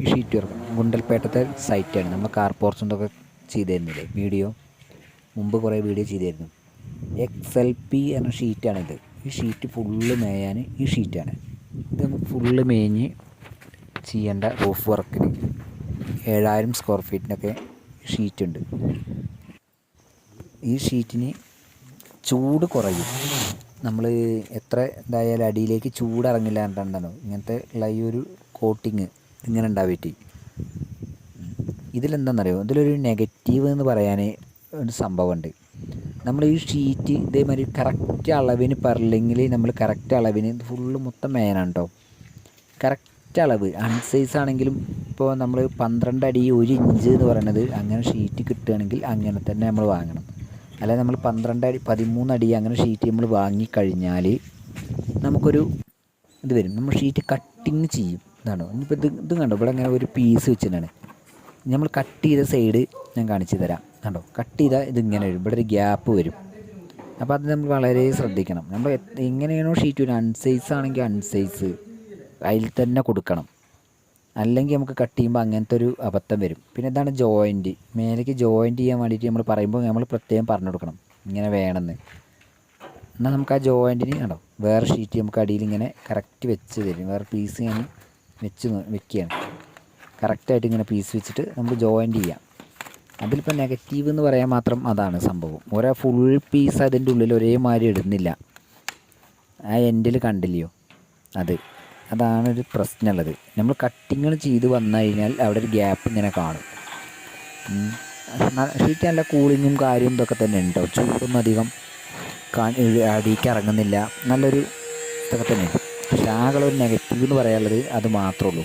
ഈ sheet work ഗുണ്ടൽപേട്ടത്തെ സൈറ്റാണ് നമ്മൾ car പോർച്ചുണ്ടൊക്കെ ചെയ്തിരുന്നില്ലേ? Video മുമ്പ് കുറേ വീഡിയോ ചെയ്തിരുന്നു. എക്സ് എൽ പി എന്ന ഷീറ്റാണിത് ഈ ഷീറ്റ് ഫുള്ള് മേയാൻ ഈ ഷീറ്റാണ് ഇത് നമുക്ക് ഫുള്ള് മേഞ്ഞ് ചെയ്യേണ്ട റൂഫ് വർക്കിന് ഏഴായിരം സ്ക്വയർ ഫീറ്റിനൊക്കെ ഷീറ്റ് ഉണ്ട്. ഈ ഷീറ്റിന് ചൂട് കുറയും. നമ്മൾ എത്ര ഇതായാലും അടിയിലേക്ക് ചൂടിറങ്ങില്ല പറഞ്ഞിട്ടുണ്ടല്ലോ ഇങ്ങനത്തെ ഉള്ള ഈ ഒരു കോട്ടിങ് ഇങ്ങനെ ഉണ്ടാവിട്ട്. ഇതിലെന്താണെന്നറിയോ ഇതിലൊരു നെഗറ്റീവ് എന്ന് പറയാൻ ഒരു സംഭവമുണ്ട്. നമ്മൾ ഈ ഷീറ്റ് ഇതേമാതിരി കറക്റ്റ് അളവിന് പറഞ്ഞില്ലെങ്കിൽ നമ്മൾ കറക്റ്റ് അളവിന് ഫുള്ള് മൊത്തം മേനാണ് കേട്ടോ കറക്റ്റ് അളവ്. അൺസൈസ് ആണെങ്കിലും ഇപ്പോൾ നമ്മൾ പന്ത്രണ്ട് അടി ഒരു ഇഞ്ച് എന്ന് പറയുന്നത് അങ്ങനെ ഷീറ്റ് കിട്ടുകയാണെങ്കിൽ അങ്ങനെ തന്നെ നമ്മൾ വാങ്ങണം. അല്ലാതെ നമ്മൾ പന്ത്രണ്ട് അടി പതിമൂന്ന് അടി അങ്ങനെ ഷീറ്റ് നമ്മൾ വാങ്ങിക്കഴിഞ്ഞാൽ നമുക്കൊരു ഇത് വരും. നമ്മൾ ഷീറ്റ് കട്ടിങ് ചെയ്യും. ഇതാണോ? ഇനിയിപ്പോൾ ഇത് ഇത് കണ്ടോ? ഇവിടെ അങ്ങനെ ഒരു പീസ് വെച്ചിട്ടാണ് നമ്മൾ കട്ട് ചെയ്ത സൈഡ് ഞാൻ കാണിച്ചു തരാം. കണ്ടോ? കട്ട് ചെയ്താൽ ഇതിങ്ങനെ വരും. ഇവിടെ ഒരു ഗ്യാപ്പ് വരും. അപ്പോൾ അത് നമ്മൾ വളരെ ശ്രദ്ധിക്കണം. നമ്മൾ എങ്ങനെയാണോ ഷീറ്റ് ഒരു അൺസൈസ് ആണെങ്കിൽ അൺസൈസ് അതിൽ തന്നെ കൊടുക്കണം. അല്ലെങ്കിൽ നമുക്ക് കട്ട് ചെയ്യുമ്പോൾ അങ്ങനത്തെ ഒരു അബദ്ധം വരും. പിന്നെ ഇതാണ് ജോയിന്റ് മേലേക്ക് ജോയിന്റ് ചെയ്യാൻ വേണ്ടിയിട്ട് നമ്മൾ പറയുമ്പോൾ നമ്മൾ പ്രത്യേകം പറഞ്ഞു കൊടുക്കണം. ഇങ്ങനെ വേണമെന്ന്. എന്നാൽ നമുക്ക് ആ ജോയിന്റിന് കണ്ടോ? വേറെ ഷീറ്റ് നമുക്ക് അടിയിൽ ഇങ്ങനെ കറക്റ്റ് വെച്ച് തരും. വേറെ പീസ് ഞാൻ വെച്ച് വെക്കുകയാണ്. കറക്റ്റായിട്ട് ഇങ്ങനെ പീസ് വെച്ചിട്ട് നമുക്ക് ജോയിന്റ് ചെയ്യാം. അതിലിപ്പോൾ നെഗറ്റീവ് എന്ന് പറയാൻ മാത്രം അതാണ് സംഭവം. ഒരേ ഫുൾ പീസ് അതിന്റെ ഉള്ളിൽ ഒരേമാതിരി ഇടുന്നില്ല. ആ എൻഡിൽ കണ്ടില്ലയോ? അത്. അതാണ് ഒരു പ്രശ്നമുള്ളത്. നമ്മൾ കട്ടിങ്ങൾ ചെയ്ത് വന്നു കഴിഞ്ഞാൽ അവിടെ ഒരു ഗ്യാപ്പ് ഇങ്ങനെ കാണും. ഷീറ്റ് നല്ല കൂളിങ്ങും കാര്യവും ഇതൊക്കെ തന്നെ ഉണ്ടോ? ചൂടൊന്നും അധികം അടിയിലേക്ക് ഇറങ്ങുന്നില്ല. നല്ലൊരു ഇതൊക്കെ തന്നെയാണ് പക്ഷേ ആകെ ഒരു നെഗറ്റീവ് എന്ന് പറയാനുള്ളത് അത് മാത്രമേ ഉള്ളൂ.